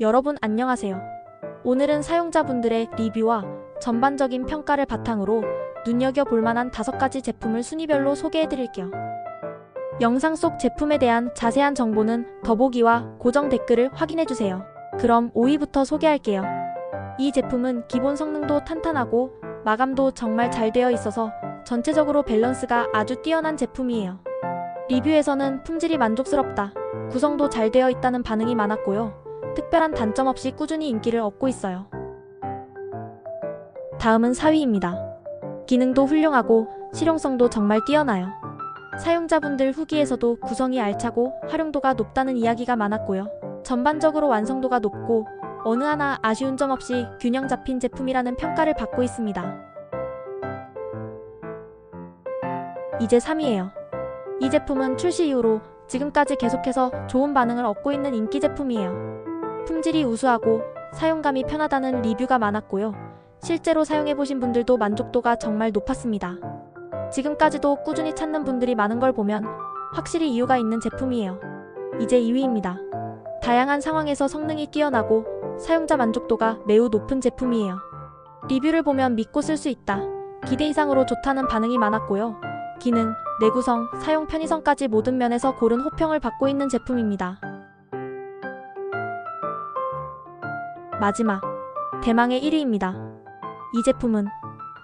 여러분 안녕하세요. 오늘은 사용자분들의 리뷰와 전반적인 평가를 바탕으로 눈여겨볼 만한 다섯 가지 제품을 순위별로 소개해 드릴게요. 영상 속 제품에 대한 자세한 정보는 더보기와 고정 댓글을 확인해 주세요. 그럼 5위부터 소개할게요. 이 제품은 기본 성능도 탄탄하고 마감도 정말 잘 되어 있어서 전체적으로 밸런스가 아주 뛰어난 제품이에요. 리뷰에서는 품질이 만족스럽다, 구성도 잘 되어 있다는 반응이 많았고요. 특별한 단점 없이 꾸준히 인기를 얻고 있어요. 다음은 4위입니다. 기능도 훌륭하고 실용성도 정말 뛰어나요. 사용자분들 후기에서도 구성이 알차고 활용도가 높다는 이야기가 많았고요. 전반적으로 완성도가 높고 어느 하나 아쉬운 점 없이 균형 잡힌 제품이라는 평가를 받고 있습니다. 이제 3위예요. 이 제품은 출시 이후로 지금까지 계속해서 좋은 반응을 얻고 있는 인기 제품이에요. 품질이 우수하고 사용감이 편하다는 리뷰가 많았고요. 실제로 사용해보신 분들도 만족도가 정말 높았습니다. 지금까지도 꾸준히 찾는 분들이 많은 걸 보면 확실히 이유가 있는 제품이에요. 이제 2위입니다. 다양한 상황에서 성능이 뛰어나고 사용자 만족도가 매우 높은 제품이에요. 리뷰를 보면 믿고 쓸 수 있다. 기대 이상으로 좋다는 반응이 많았고요. 기능, 내구성, 사용 편의성까지 모든 면에서 고른 호평을 받고 있는 제품입니다. 마지막, 대망의 1위입니다. 이 제품은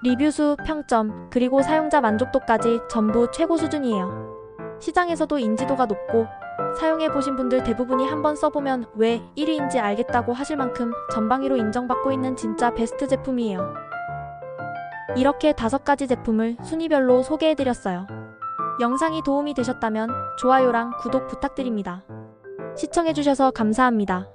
리뷰 수, 평점, 그리고 사용자 만족도까지 전부 최고 수준이에요. 시장에서도 인지도가 높고 사용해보신 분들 대부분이 한번 써보면 왜 1위인지 알겠다고 하실 만큼 전방위로 인정받고 있는 진짜 베스트 제품이에요. 이렇게 다섯 가지 제품을 순위별로 소개해드렸어요. 영상이 도움이 되셨다면 좋아요랑 구독 부탁드립니다. 시청해주셔서 감사합니다.